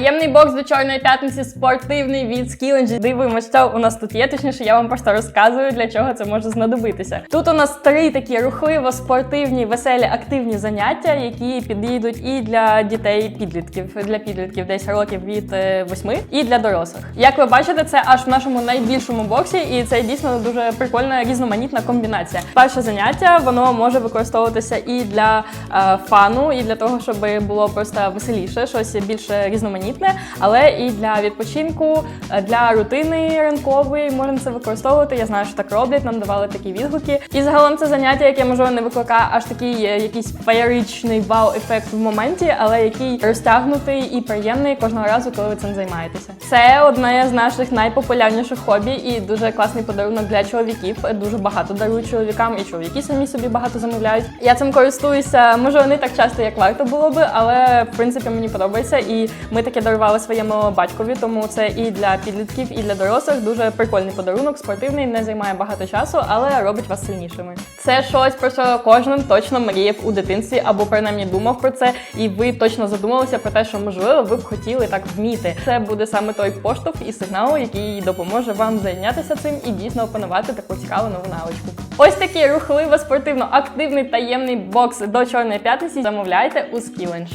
Таємний бокс до чорної п'ятниці спортивний від Skillinge. Дивимося, що у нас тут є. Точніше, я вам просто розказую, для чого це може знадобитися. Тут у нас три такі рухливо спортивні, веселі, активні заняття, які підійдуть і для дітей підлітків, для підлітків десь років від 8, і для дорослих. Як ви бачите, це аж в нашому найбільшому боксі, і це дійсно дуже прикольна різноманітна комбінація. Перше заняття воно може використовуватися і для е, фану, і для того, щоб було просто веселіше, щось більш різноманітне, але і для відпочинку, е, для рутини ранкової можна це використовувати. Я знаю, що так роблять, нам давали такі відгуки. І загалом це заняття, яке можливо не викликає аж такий е, якийсь феєричний вау-ефект в моменті, але який розтягнутий і приємний кожного разу, коли ви цим займаєтеся. Це одне з наших найпопулярніших хобі і дуже класний подарунок для чоловіків. Дуже багато дарують чоловікам, і чоловіки самі собі багато замовляють. Я цим користуюся, може не так часто, як варто було би, але в принципі мені подобається. І ми таке дарували своєму батькові, тому це і для підлітків, і для дорослих дуже прикольний подарунок, спортивний, не займає багато часу, але робить вас сильнішими. Це щось про що кожен точно мріяв у дитинстві, або принаймні думав про це, і ви точно задумалися про те, що можливо ви б хотіли так вміти. Це буде саме той поштовх і сигнал, який допоможе вам зайнятися цим і дійсно опанувати таку цікаву нову навичку. Ось такий рухливо спортивно активний таємний бокс до чорної п'ятниці. Замовляйте у Skillenge.